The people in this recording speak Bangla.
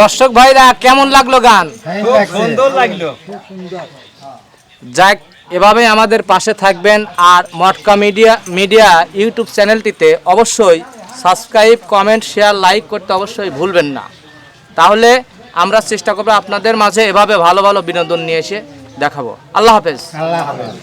দর্শক ভাইরা কেমন লাগল গান? সুন্দর লাগল। যাক এভাবে আমাদের পাশে থাকবেন আর মটকা মিডিয়া মিডিয়া ইউটিউব চ্যানেলটিতে অবশ্যই সাবস্ক্রাইব কমেন্ট শেয়ার লাইক করতে অবশ্যই ভুলবেন না। তাহলে আমরা চেষ্টা করব আপনাদের মাঝে এভাবে ভালো ভালো বিনোদন নিয়ে এসে দেখাবো। আল্লাহ হাফেজ। আল্লাহ হাফেজ।